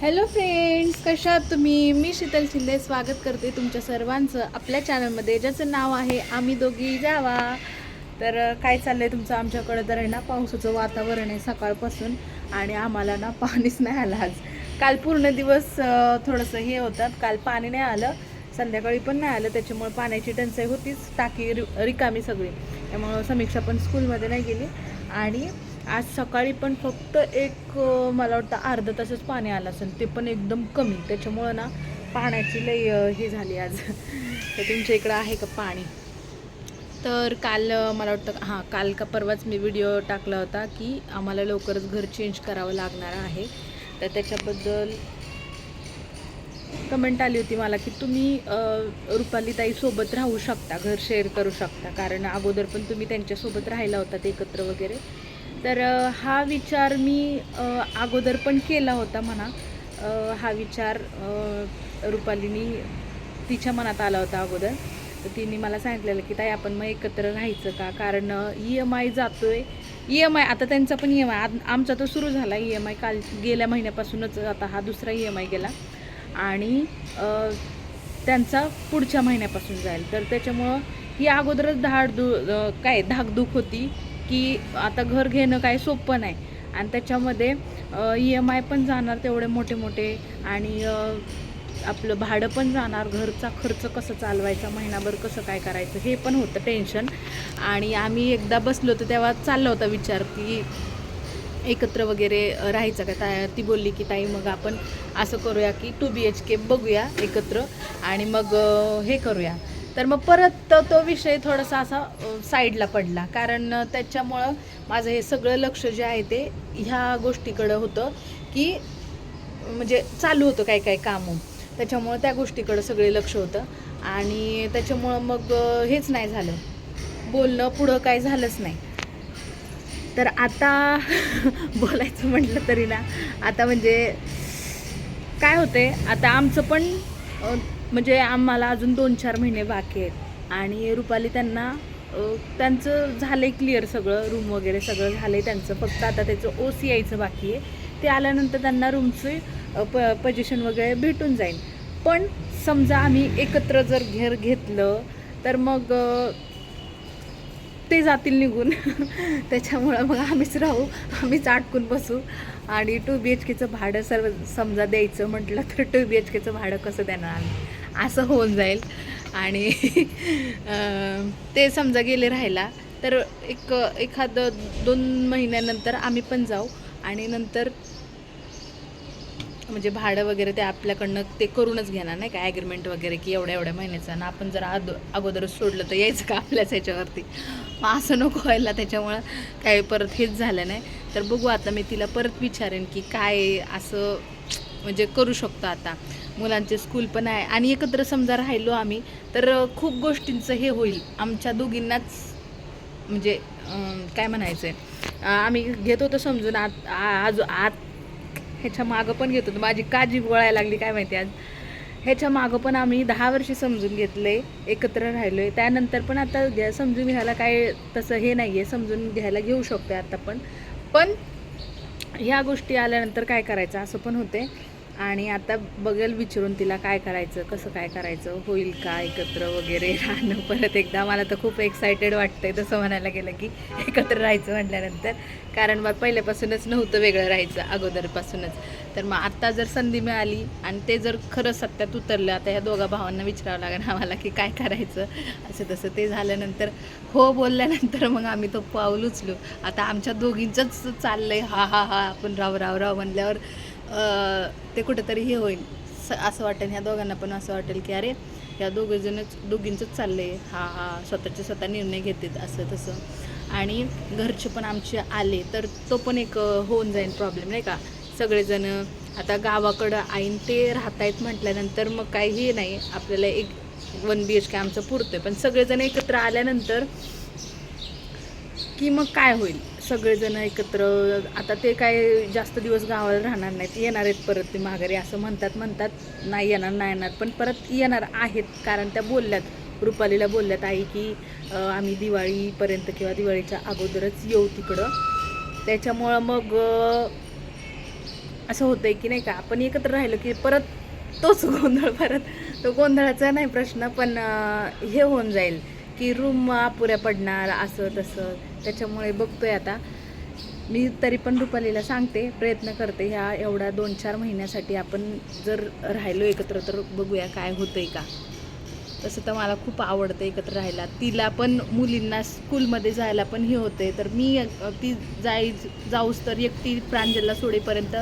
Hello friends कशा आहात तुम्ही? मी शीतल शिंदे स्वागत करते तुमच्या सर्वांचं आपल्या चॅनलमध्ये ज्याचं नाव आहे आम्ही दोघी जावा. तर काय चाललं आहे तुमचं आमच्याकडं? तर आहे ना पावसाचं वातावरण आहे सकाळपासून आणि आम्हाला ना पाणीच नाही आलं आज. काल पूर्ण दिवस थोडंसं हे होतं. काल पाणी नाही आलं. संध्याकाळी पण नाही आलं. त्याच्यामुळे पाण्याची टंचाई होतीच. टाकी रि रिकामी सगळी. त्यामुळं समीक्षा पण स्कूलमध्ये नाही गेली. आणि आज सकाळी पण फक्त एक मला वाटतं अर्धा तासच पाणी आलं असेल. ते पण एकदम कमी. त्याच्यामुळं ना पाण्याची लई हे झाली आज. तर तुमच्या इकडं आहे का पाणी? तर काल मला वाटतं हां काल का परवाच मी व्हिडिओ टाकला होता की आम्हाला लवकरच घर चेंज करावं लागणार आहे. तर त्याच्याबद्दल कमेंट आली होती मला की तुम्ही रुपाली ताईसोबत राहू शकता घर शेअर करू शकता. कारण अगोदर पण तुम्ही त्यांच्यासोबत राहिला होतात एकत्र वगैरे. तर हा विचार मी अगोदर पण केला होता म्हणा. हा विचार रुपालीनी तिच्या मनात आला होता अगोदर. तर तिने मला सांगितलेलं की ताई आपण मग एकत्र राहायचं का? कारण ई एम आय जातो आहे ई एम आय आता त्यांचा पण ई एम आय आमचा तर सुरू झाला ई एम आय काल गेल्या महिन्यापासूनच आता हा दुसरा ई एम आय गेला. आणि त्यांचा पुढच्या महिन्यापासून जाईल. तर त्याच्यामुळं ही अगोदरच धाड दु काय धाकधूक होती. की आता घर घेणं काय सोपं नाही. आणि त्याच्यामध्ये ई एम आय पण जाणार तेवढे मोठे मोठे आणि आपलं भाडं पण जाणार घरचा खर्च कसं चालवायचा महिनाभर कसं काय करायचं हे पण होतं टेन्शन. आणि आम्ही एकदा बसलो होतो तेव्हा चालला होता विचार की एकत्र वगैरे राहायचं का? ता ती बोलली की ताई मग आपण असं करूया की टू बी एच के बघूया एकत्र आणि मग हे करूया. तर मग परत तो विषय थोडासा असा साईडला पडला. कारण त्याच्यामुळं माझं हे सगळं लक्ष जे आहे ते ह्या गोष्टीकडं होतं की म्हणजे चालू होतं काय काय कामं. त्याच्यामुळं त्या गोष्टीकडं सगळे लक्ष होतं. आणि त्याच्यामुळं मग हेच नाही झालं. बोलणं पुढं काय झालंच नाही. तर आता बोलायचं म्हटलं तरी ना आता म्हणजे काय होते आता आमचं पण म्हणजे आम्हाला अजून दोन चार महिने बाकी आहेत. आणि रुपाली त्यांना त्यांचं त्यांचं झालंय क्लिअर सगळं रूम वगैरे सगळं झालंय त्यांचं. फक्त आता त्याचं ओ सी यायचं बाकी आहे. ते आल्यानंतर त्यांना रूमचे प पोजिशन वगैरे भेटून जाईल. पण समजा आम्ही एकत्र जर घर घेतलं तर मग ते जातील निघून. त्याच्यामुळं मग आम्हीच राहू आम्हीच अटकून बसू. आणि टू बी एच केचं भाडं सर्व समजा द्यायचं म्हटलं तर टू बी एच केचं भाडं कसं देणार आम्ही? असं होऊन जाईल. आणि ते समजा गेले राहायला तर एक एखादं दोन महिन्यानंतर आम्ही पण जाऊ. आणि नंतर म्हणजे भाडं वगैरे ते आपल्याकडनं ते करूनच घेणार नाही का? ॲग्रीमेंट वगैरे की एवढ्या एवढ्या महिन्याचं. आणि आपण जर अदो अगोदरच सोडलं तर यायचं का आपल्याच ह्याच्यावरती? मग असं नको व्हायला. त्याच्यामुळं काही परत हेच झालं नाही. तर बघू आता मी तिला परत विचारेन की काय असं म्हणजे करू शकतो आता. मुलांचे स्कूल पण आहे. आणि एकत्र समजा राहिलो आम्ही तर खूप गोष्टींचं हे होईल. आमच्या दोघींनाच म्हणजे काय म्हणायचं आहे आम्ही घेत होतो समजून आत आ- आज आत ह्याच्या मागं पण घेत होतो. माझी काळजी गोळायला लागली काय माहिती आज? ह्याच्या मागं पण आम्ही दहा वर्षे समजून घेतले एकत्र राहिलो आहे त्यानंतर पण आता घ्या समजून घ्यायला काय तसं हे नाही आहे समजून घ्यायला घेऊ शकतो आहे आता पण. पण ह्या गोष्टी आल्यानंतर काय करायचं? असं पण होते आणि आता बघेल विचारून तिला काय करायचं कसं काय करायचं होईल का एकत्र वगैरे राहणं. परत एकदा मला तर खूप एक्सायटेड वाटतंय तसं म्हणायला गेलं की एकत्र राहायचं म्हटल्यानंतर. कारण मग पहिल्यापासूनच नव्हतं वेगळं राहायचं अगोदरपासूनच. तर मग आत्ता जर संधी मिळाली आणि ते जर खरं सत्यात उतरलं आता ह्या दोघा भावांना विचारावं लागेल आम्हाला की काय करायचं. असं तसं ते झाल्यानंतर हो बोलल्यानंतर मग आम्ही तो पाऊल उचलू. आता आमच्या दोघींचंच चाललंय हा हा हा आपण राव राव राव म्हणल्यावर ते कुठंतरी हे होईल. स असं वाटेल ह्या दोघांना पण असं वाटेल की अरे ह्या दोघंजणच दोघींचंच चाललंय. हा हा स्वतःचे स्वतः निर्णय घेतात असं तसं. आणि घरचे पण आमचे आले तर तो पण एक होऊन जाईल प्रॉब्लेम नाही का? सगळेजण आता गावाकडं आईन ते राहतायत म्हटल्यानंतर मग काही हे नाही. आपल्याला एक वन बी एच के आमचं पुरतं आहे पण सगळेजण एकत्र आल्यानंतर की मग काय होईल? सगळेजण एकत्र आता ते काय जास्त दिवस गावाला राहणार नाहीत. येणार आहेत परत ते माघारी असं म्हणतात म्हणतात नाही येणार नाही येणार. पण परत येणार आहेत कारण त्या बोलल्यात रुपालीला बोलल्यात आई की आम्ही दिवाळीपर्यंत किंवा दिवाळीच्या अगोदरच येऊ तिकडं. त्याच्यामुळं मग असं असं होतंय की नाही का आपण एकत्र राहिलो की परत तोच गोंधळ परत तो गोंधळाचा नाही प्रश्न पण हे होऊन जाईल. की रूम अपुऱ्या पडणार असं तसं. त्याच्यामुळे बघतोय आता. मी तरी पण रुपालीला सांगते प्रयत्न करते ह्या एवढ्या दोन चार महिन्यासाठी आपण जर राहिलो एकत्र तर बघूया काय होतंय का. तसं तर मला खूप आवडतं एकत्र राहायला. तिला पण मुलींना स्कूलमध्ये जायला पण हे होते तर मी ती जाई जाऊस तर एकटी प्रांजलला सोडेपर्यंत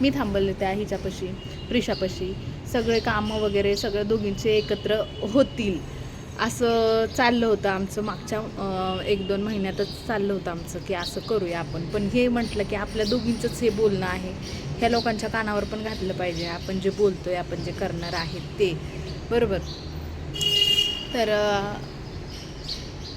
मी थांबवले त्या हिच्यापाशी प्रिशापाशी सगळे कामं वगैरे सगळं दोघींचे एकत्र होतील. असं चाललं होतं आमचं मागच्या एक दोन महिन्यातच चाललं होतं आमचं की असं करूया आपण. पण हे म्हटलं की आपल्या दोघींचंच हे बोलणं आहे. ह्या लोकांच्या कानावर पण घातलं पाहिजे. आपण जे बोलतोय आपण जे करणार आहेत ते. बरोबर? तर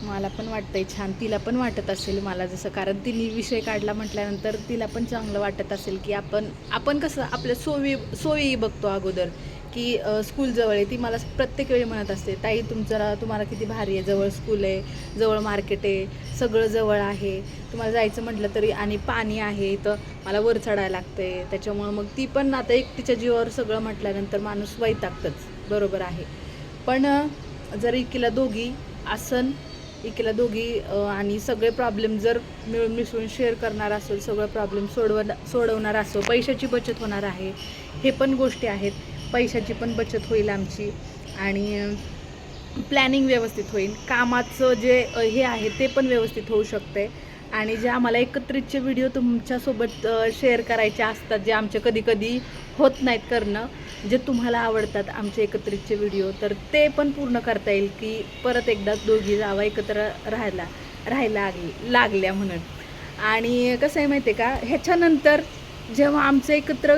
मला पण वाटतंय छान. तिला पण वाटत असेल मला जसं. कारण तिने विषय काढला म्हटल्यानंतर तिला पण चांगलं वाटत असेल की आपण आपण कसं आपल्या सोयी सोयी बघतो अगोदर. की स्कूलजवळ आहे. ती मला प्रत्येक वेळी म्हणत असते ताई तुमचं तुम्हाला किती भारी आहे. जवळ स्कूल आहे जवळ मार्केट आहे सगळं जवळ आहे. तुम्हाला जायचं म्हटलं तरी आणि पाणी आहे तर मला वर चढायला लागते त्याच्यामुळं मग ती पण आता एकटीच्या जीवावर सगळं म्हटल्यानंतर माणूस वैतागतच. बरोबर आहे. पण जर इकीला दोघी आसन इकीला दोघी आणि सगळे प्रॉब्लेम जर मिळून मिसळून शेअर करणार असेल सगळं प्रॉब्लेम सोडव सोडवणार असो पैशाची बचत होणार आहे हे पण गोष्टी आहेत. पैशाची पण बचत होईल आमची आणि प्लॅनिंग व्यवस्थित होईल. कामाचं जे हे आहे ते पण व्यवस्थित होऊ शकते आणि जे आम्हाला एकत्रितचे व्हिडिओ तुमच्यासोबत शेअर करायचे असतात जे आमचे कधी कधी होत नाहीत करणं जे तुम्हाला आवडतात आमचे एकत्रितचे व्हिडिओ तर ते पण पूर्ण करता येईल की परत एकदा दोघी जावा एकत्र राहायला राहायला लागली लागल्या म्हणून. आणि कसं आहे माहिती आहे का? ह्याच्यानंतर जेव्हा आमचं एकत्र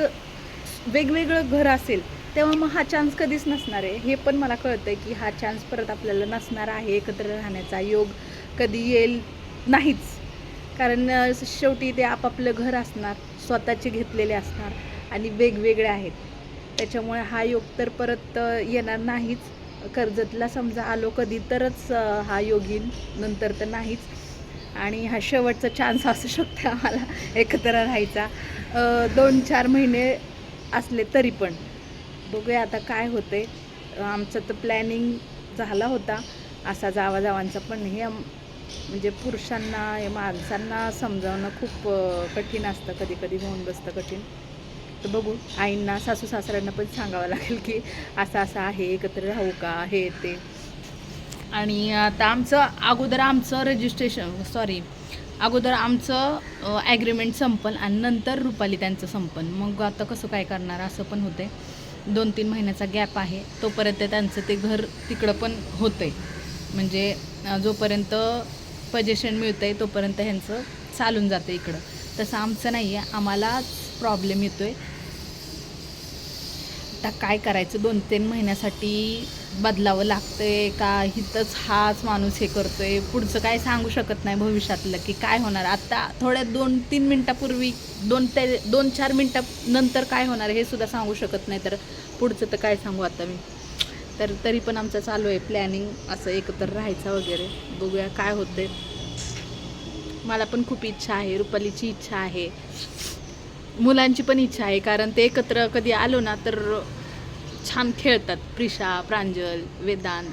वेगवेगळं घर असेल तेव्हा मग हा चान्स कधीच नसणार आहे. हे पण मला कळतं आहे की हा चान्स परत आपल्याला नसणार आहे एकत्र राहण्याचा योग कधी येईल नाहीच. कारण शेवटी ते आपापलं घर असणार स्वतःचे घेतलेले असणार आणि वेगवेगळे आहेत. त्याच्यामुळे हा योग तर परत येणार नाहीच. कर्जतला समजा आलो कधी तरच हा योग येईल नंतर तर नाहीच. आणि हा शेवटचा चान्स असू शकतो आम्हाला एकत्र राहायचा. दोन चार महिने असले तरी पण. बघूया आता काय होते आमचं तर प्लॅनिंग झाला होता. असा जावाजावांचा पण हे म्हणजे पुरुषांना हे माणसांना समजावणं खूप कठीण असतं. कधी कधी होऊन बसतं कठीण. तर बघू. आईंना सासू सासऱ्यांना पण सांगावं लागेल की असं असं आहे एकत्र राहू का? हे ते. आणि आता आमचं अगोदर आमचं रजिस्ट्रेशन सॉरी अगोदर आमचं ॲग्रीमेंट संपल आणि नंतर रुपाली त्यांचं संपन. मग आता कसं काय करणार? असं पण होते दोन तीन महिन्याचा गॅप आहे तोपर्यंत त्यांचं ते घर तिकडं पण होतंय. म्हणजे जोपर्यंत पजेशन मिळतं आहे तोपर्यंत ह्यांचं चालून जातं इकडं. तसं आमचं नाही आहे आम्हालाच प्रॉब्लेम येतो आहे आता काय करायचं? दोन तीन महिन्यासाठी बदलावं लागतंय का? हितच हाच माणूस हे करतोय. पुढचं काय सांगू शकत नाही भविष्यातलं की काय होणार. आता थोड्या दोन तीन मिनटापूर्वी दोन ते दोन चार मिनटा नंतर काय होणार हे सुद्धा सांगू शकत नाही. तर पुढचं तर काय सांगू आता मी? तर तरी पण आमचं चालू आहे प्लॅनिंग असं एकत्र राहायचं वगैरे. बघूया काय होते मला पण खूप इच्छा आहे. रुपालीची इच्छा आहे. मुलांची पण इच्छा आहे. कारण ते एकत्र कधी आलो ना तर छान खेळतात. प्रिशा प्रांजल वेदांत.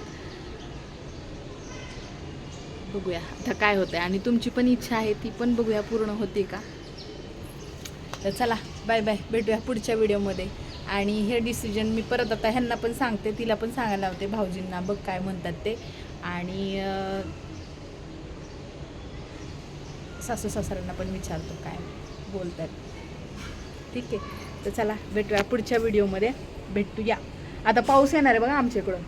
बघूया. आता काय होतंय? आणि तुमची पण इच्छा आहे ती पण बघूया पूर्ण होते का? तर चला बाय बाय. भेटूया पुढच्या व्हिडिओमध्ये. आणि हे डिसिजन मी परत आता ह्यांना पण सांगते तिला पण सांगायला होते भाऊजींना. बघ काय म्हणतात ते. आणि सासू सासऱ्यांना पण विचारतो काय बोलतात. ठीक आहे. तर चला भेटूया पुढच्या व्हिडिओमध्ये. भेटूया. आता पाऊस येणार आहे बघा आमच्या इकडं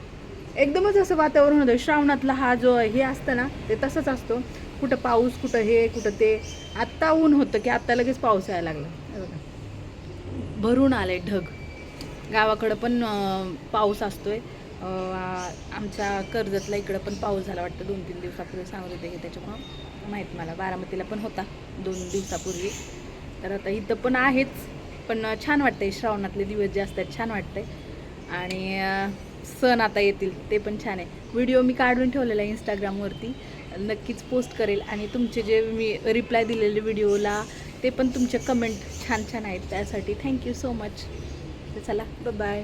एकदमच असं वातावरण होतं. श्रावणातला हा जो हे असतं ना ते तसंच असतो. कुठं पाऊस कुठं हे कुठं ते. आत्ता ऊन होतं की आत्ता लगेच पाऊस यायला लागला. बघा. भरून आले ढग. गावाकडं पण पाऊस असतोय. आमच्या कर्जतला इकडं पण पाऊस झाला वाटतं दोन तीन दिवसापूर्वी. सांगत होते की त्याच्यामुळं माहीत मला. बारामतीला पण होता दोन दिवसापूर्वी. तर आता इथं पण आहेच. पण छान वाटतंय. श्रावणातले दिवस जे असतात छान वाटतंय. आणि सण आता येतील ते पण छान आहे. व्हिडिओ मी काढून ठेवलेला आहे इंस्टाग्रामवरती नक्कीच पोस्ट करेल. आणि तुमचे जे मी रिप्लाय दिलेले व्हिडिओला ते पण तुमचे कमेंट छान छान आहेत. त्यासाठी थँक्यू सो मच चला बाय